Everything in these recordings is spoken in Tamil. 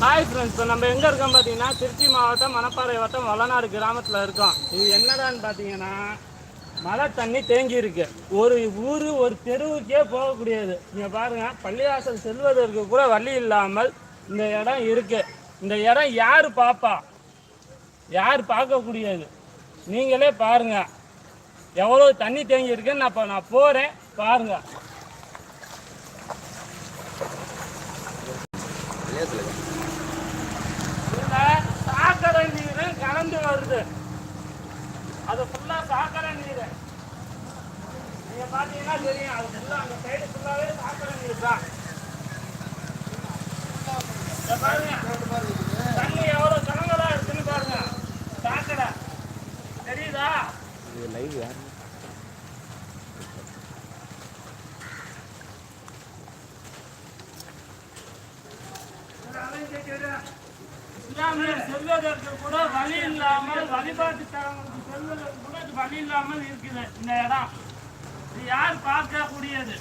ஹாய் ஃப்ரெண்ட்ஸ் இப்போ நம்ம எங்கே இருக்கோம் பார்த்தீங்கன்னா திருச்சி மாவட்டம் மணப்பாறை வட்டம் வளநாடு கிராமத்தில் இருக்கோம். இது என்னடான்னு பார்த்தீங்கன்னா மழை தண்ணி தேங்கி இருக்கு. ஒரு ஊர் ஒரு தெருவுக்கே போகக்கூடியது. நீங்கள் பாருங்கள் பள்ளிவாசல் செல்வதற்கு கூட வழி இல்லாமல் இந்த இடம் இருக்கு. இந்த இடம் யார் பார்ப்பா யார் பார்க்கக்கூடியது? நீங்களே பாருங்கள் எவ்வளோ தண்ணி தேங்கி இருக்குன்னு நான் இப்போ நான் போகிறேன் பாருங்கள் இதுல சாக்கடை நீர் கலந்து வருது. அது ஃபுல்லா சாக்கடை நீர். நீங்க பாத்தீங்கன்னா தெரியும் அது ஃபுல்லா அந்த சைடு ஃபுல்லாவே சாக்கடை நீர் தான். இத பாருங்க. தண்ணி எவ்வளவு கலங்கலா இருக்குன்னு பாருங்க. சாக்கடை. தெரியுதா? இஸ்லாமியர் செல்வதற்கு கூட வழி இல்லாமல் வழிபாட்டு தலங்களுக்கு செல்வதற்கு கூட வழி இல்லாமல் இருக்குது இந்த இடம். இது யார் பார்க்கக்கூடியது?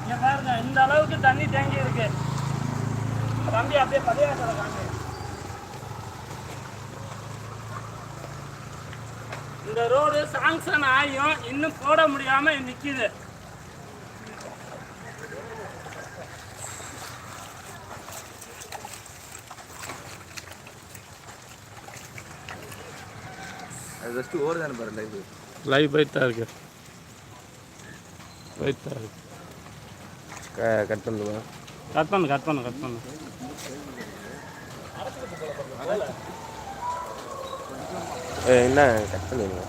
இங்க பாருங்க இந்த அளவுக்கு தண்ணி தேங்கி இருக்கு. தம்பி அப்படியே பதிவாசல காமி இந்த ரோடு சாங்ஷன் ஆகியும் இன்னும் போட முடியாம நிக்குது. அது ஜஸ்ட் ஓடுதானே பாரு லைவ் லைவ் போயிட்டு தான் இருக்கு. போயிட்டு தான் இருக்கு. கட் பண்ணுவா கட் பண்ணு கட் பண்ணு கட் பண்ணு. என்ன கட் பண்ணிடுங்க